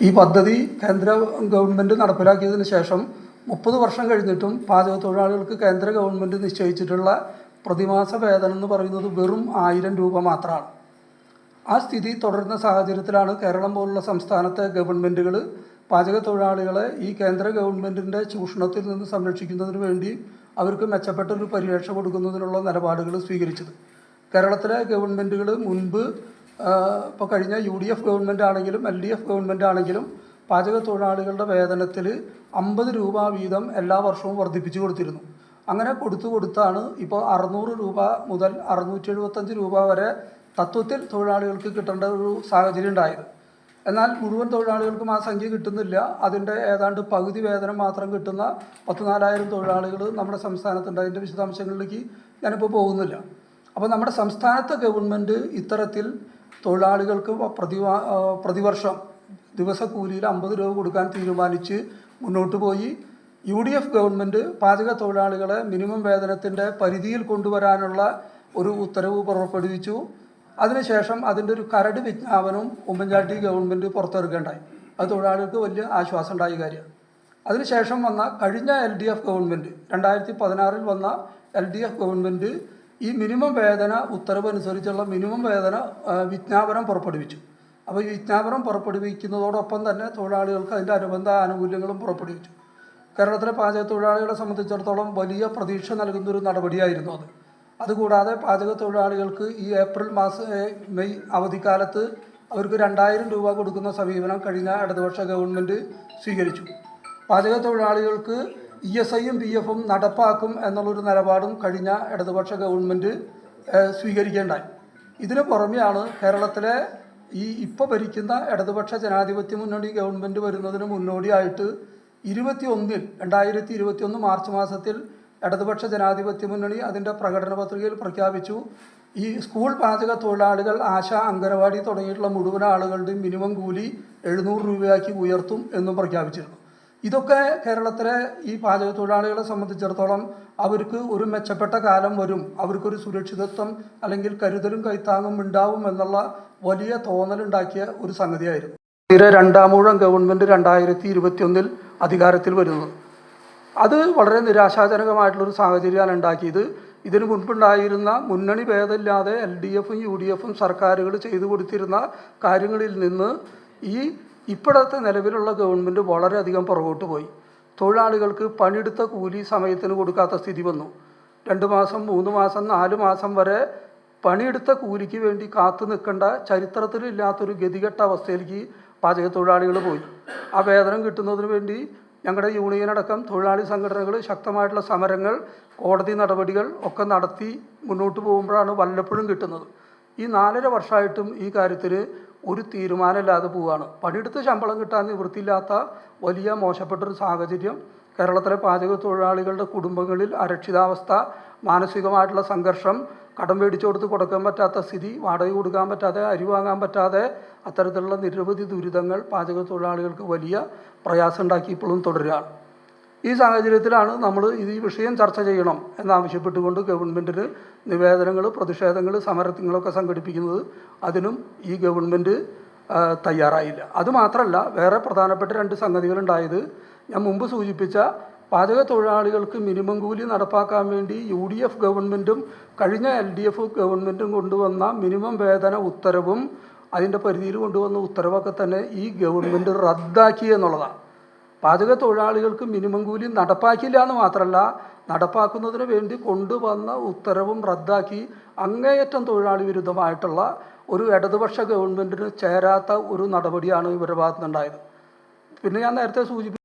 ഈ പദ്ധതി കേന്ദ്ര ഗവൺമെന്റ് നടപ്പിലാക്കിയതിന് ശേഷം മുപ്പത് വർഷം കഴിഞ്ഞിട്ടും പാചക തൊഴിലാളികൾക്ക് കേന്ദ്ര ഗവൺമെന്റ് നിശ്ചയിച്ചിട്ടുള്ള പ്രതിമാസ വേതനം എന്ന് പറയുന്നത് വെറും ആയിരം രൂപ മാത്രമാണ്. ആ സ്ഥിതി തുടരുന്ന സാഹചര്യത്തിലാണ് കേരളം പോലുള്ള സംസ്ഥാനത്തെ ഗവൺമെന്റുകൾ പാചക തൊഴിലാളികളെ ഈ കേന്ദ്ര ഗവൺമെന്റിന്റെ ചൂഷണത്തിൽ നിന്ന് സംരക്ഷിക്കുന്നതിന് വേണ്ടി അവർക്ക് മെച്ചപ്പെട്ട ഒരു പരിരക്ഷ കൊടുക്കുന്നതിനുള്ള നിലപാടുകൾ സ്വീകരിച്ചത്. കേരളത്തിലെ ഗവൺമെന്റുകൾ മുൻപ് ഇപ്പോൾ കഴിഞ്ഞ യു ഡി എഫ് ഗവൺമെന്റ് ആണെങ്കിലും എൽ ഡി എഫ് ഗവൺമെന്റ് ആണെങ്കിലും പാചക തൊഴിലാളികളുടെ വേതനത്തിൽ അമ്പത് രൂപ വീതം എല്ലാ വർഷവും വർദ്ധിപ്പിച്ചു കൊടുത്തിരുന്നു. അങ്ങനെ കൊടുത്തു കൊടുത്താണ് ഇപ്പോൾ അറുന്നൂറ് രൂപ മുതൽ അറുന്നൂറ്റി എഴുപത്തഞ്ച് രൂപ വരെ തത്വത്തിൽ തൊഴിലാളികൾക്ക് കിട്ടേണ്ട ഒരു സാഹചര്യം ഉണ്ടായത്. എന്നാൽ മുഴുവൻ തൊഴിലാളികൾക്കും ആ സംഖ്യ കിട്ടുന്നില്ല. അതിന്റെ ഏതാണ്ട് പകുതി വേതനം മാത്രം കിട്ടുന്ന പത്ത് നാലായിരം തൊഴിലാളികൾ നമ്മുടെ സംസ്ഥാനത്തുണ്ട്. അതിന്റെ വിശദാംശങ്ങളിലേക്ക് ഞാനിപ്പോൾ പോകുന്നില്ല. അപ്പോൾ നമ്മുടെ സംസ്ഥാനത്തെ ഗവൺമെന്റ് ഇത്തരത്തിൽ തൊഴിലാളികൾക്ക് പ്രതിവാ പ്രതിവർഷം ദിവസക്കൂലിയിൽ അമ്പത് രൂപ കൊടുക്കാൻ തീരുമാനിച്ച് മുന്നോട്ട് പോയി. യു ഡി എഫ് ഗവൺമെന്റ് പാചക തൊഴിലാളികളെ മിനിമം വേതനത്തിന്റെ പരിധിയിൽ കൊണ്ടുവരാനുള്ള ഒരു ഉത്തരവ് പുറപ്പെടുവിച്ചു. അതിനുശേഷം അതിന്റെ ഒരു കരട് വിജ്ഞാപനവും ഉമ്മൻചാണ്ടി ഗവൺമെന്റ് പുറത്തിറക്കുകയുണ്ടായി അത് തൊഴിലാളികൾക്ക് വലിയ ആശ്വാസം ഉണ്ടായ കാര്യമാണ്. അതിനുശേഷം വന്ന കഴിഞ്ഞ എൽ ഡി എഫ് ഗവൺമെന്റ് രണ്ടായിരത്തി പതിനാറിൽ വന്ന എൽ ഡി എഫ് ഗവൺമെന്റ് ഈ മിനിമം വേതന ഉത്തരവ് അനുസരിച്ചുള്ള മിനിമം വേതന വിജ്ഞാപനം പുറപ്പെടുവിച്ചു. അപ്പോൾ ഈ വിജ്ഞാപനം പുറപ്പെടുവിക്കുന്നതോടൊപ്പം തന്നെ തൊഴിലാളികൾക്ക് അതിന്റെ അനുബന്ധ ആനുകൂല്യങ്ങളും പുറപ്പെടുവിച്ചു. കേരളത്തിലെ പാചക തൊഴിലാളികളെ സംബന്ധിച്ചിടത്തോളം വലിയ പ്രതീക്ഷ നൽകുന്ന ഒരു നടപടിയായിരുന്നു അത്. അതുകൂടാതെ പാചക തൊഴിലാളികൾക്ക് ഈ ഏപ്രിൽ മാസ മെയ് അവധിക്കാലത്ത് അവർക്ക് രണ്ടായിരം രൂപ കൊടുക്കുന്ന സമീപനം കഴിഞ്ഞ ഇടതുപക്ഷ ഗവൺമെന്റ് സ്വീകരിച്ചു. പാചക തൊഴിലാളികൾക്ക് ഇ എസ് ഐയും പി എഫും നടപ്പാക്കും എന്നുള്ളൊരു നിലപാടും കഴിഞ്ഞ ഇടതുപക്ഷ ഗവൺമെന്റ് സ്വീകരിക്കേണ്ടായി. ഇതിനു പുറമെയാണ് കേരളത്തിലെ ഈ ഇപ്പോൾ ഭരിക്കുന്ന ഇടതുപക്ഷ ജനാധിപത്യ മുന്നണി ഗവൺമെന്റ് വരുന്നതിന് മുന്നോടിയായിട്ട് ഇരുപത്തി ഒന്നിൽ രണ്ടായിരത്തി ഇരുപത്തി ഒന്ന് മാർച്ച് മാസത്തിൽ ഇടതുപക്ഷ ജനാധിപത്യ മുന്നണി അതിന്റെ പ്രകടന പത്രികയിൽ പ്രഖ്യാപിച്ചു. ഈ സ്കൂൾ പാചക തൊഴിലാളികൾ ആശ അംഗനവാടി തുടങ്ങിയിട്ടുള്ള മുഴുവൻ ആളുകളുടെയും മിനിമം കൂലി എഴുന്നൂറ് രൂപയാക്കി ഉയർത്തും എന്നും പ്രഖ്യാപിച്ചിരുന്നു. ഇതൊക്കെ കേരളത്തിലെ ഈ പാചക തൊഴിലാളികളെ സംബന്ധിച്ചിടത്തോളം അവർക്ക് ഒരു മെച്ചപ്പെട്ട കാലം വരും. അവർക്കൊരു സുരക്ഷിതത്വം അല്ലെങ്കിൽ കരുതലും കൈത്താങ്ങും ഉണ്ടാവും എന്നുള്ള വലിയ തോന്നലുണ്ടാക്കിയ ഒരു സംഗതിയായിരുന്നു. തീരെ രണ്ടാമൂഴം ഗവൺമെന്റ് രണ്ടായിരത്തി ഇരുപത്തിയൊന്നിൽ അധികാരത്തിൽ വരുന്നത്. അത് വളരെ നിരാശാജനകമായിട്ടുള്ളൊരു സാഹചര്യമാണ് ഉണ്ടാക്കിയത്. ഇതിനു മുൻപുണ്ടായിരുന്ന മുന്നണി ഭേദമില്ലാതെ എൽ ഡി എഫും യു ഡി എഫും സർക്കാരുകൾ ചെയ്തു കൊടുത്തിരുന്ന കാര്യങ്ങളിൽ നിന്ന് ഈ ഇപ്പോഴത്തെ നിലവിലുള്ള ഗവൺമെന്റ് വളരെയധികം പുറകോട്ട് പോയി. തൊഴിലാളികൾക്ക് പണിയെടുത്ത കൂലി സമയത്തിന് കൊടുക്കാത്ത സ്ഥിതി വന്നു. രണ്ട് മാസം മൂന്ന് മാസം നാല് മാസം വരെ പണിയെടുത്ത കൂലിക്ക് വേണ്ടി കാത്തു നിൽക്കേണ്ട ചരിത്രത്തിലില്ലാത്തൊരു ഗതികെട്ട അവസ്ഥയിലേക്ക് പാചക തൊഴിലാളികൾ പോയി. ആ വേതനം കിട്ടുന്നതിന് വേണ്ടി ഞങ്ങളുടെ യൂണിയൻ അടക്കം തൊഴിലാളി സംഘടനകൾ ശക്തമായിട്ടുള്ള സമരങ്ങൾ കോടതി നടപടികൾ ഒക്കെ നടത്തി മുന്നോട്ട് പോകുമ്പോഴാണ് വല്ലപ്പോഴും കിട്ടുന്നത്. ഈ നാലര വർഷമായിട്ടും ഈ കാര്യത്തിൽ ഒരു തീരുമാനമില്ലാതെ പോവുകയാണ് പണിയെടുത്ത് ശമ്പളം കിട്ടാൻ നിവൃത്തിയില്ലാത്ത വലിയ മോശപ്പെട്ടൊരു സാഹചര്യം കേരളത്തിലെ പാചക തൊഴിലാളികളുടെ കുടുംബങ്ങളിൽ അരക്ഷിതാവസ്ഥ മാനസികമായിട്ടുള്ള സംഘർഷം കടം മേടിച്ചു കൊടുത്ത് കൊടുക്കാൻ പറ്റാത്ത സ്ഥിതി വാടക കൊടുക്കാൻ പറ്റാതെ അരി വാങ്ങാൻ പറ്റാതെ അത്തരത്തിലുള്ള നിരവധി ദുരിതങ്ങൾ പാചക തൊഴിലാളികൾക്ക് വലിയ പ്രയാസം ഉണ്ടാക്കി ഇപ്പോഴും തുടരുകയാണ്. ഈ സാഹചര്യത്തിലാണ് നമ്മൾ ഈ വിഷയം ചർച്ച ചെയ്യണം എന്നാവശ്യപ്പെട്ടുകൊണ്ട് ഗവൺമെന്റിന് നിവേദനങ്ങൾ പ്രതിഷേധങ്ങൾ സമരങ്ങളൊക്കെ സംഘടിപ്പിക്കുന്നത് അതിനും ഈ ഗവൺമെന്റ് തയ്യാറായില്ല. അതുമാത്രമല്ല വേറെ പ്രധാനപ്പെട്ട രണ്ട് സംഗതികളുണ്ടായത് ഞാൻ മുമ്പ് സൂചിപ്പിച്ച പാചക തൊഴിലാളികൾക്ക് മിനിമം കൂലി നടപ്പാക്കാൻ വേണ്ടി യു ഡി എഫ് ഗവൺമെന്റും കഴിഞ്ഞ എൽ ഡി എഫ് ഗവൺമെന്റും കൊണ്ടുവന്ന മിനിമം വേതന ഉത്തരവും അതിന്റെ പരിധിയിൽ കൊണ്ടുവന്ന ഉത്തരവൊക്കെ തന്നെ ഈ ഗവൺമെന്റ് റദ്ദാക്കി എന്നുള്ളതാണ്. പാചക തൊഴിലാളികൾക്ക് മിനിമം കൂലി നടപ്പാക്കില്ല എന്ന് മാത്രമല്ല നടപ്പാക്കുന്നതിന് വേണ്ടി കൊണ്ടുവന്ന ഉത്തരവും റദ്ദാക്കി അങ്ങേയറ്റം തൊഴിലാളി വിരുദ്ധമായിട്ടുള്ള ഒരു ഇടതുപക്ഷ ഗവൺമെന്റിന് ചേരാത്ത ഒരു നടപടിയാണ് ഇവരുടെ ഭാഗത്തുനിന്നുണ്ടായത്. പിന്നെ ഞാൻ നേരത്തെ സൂചിപ്പിച്ചു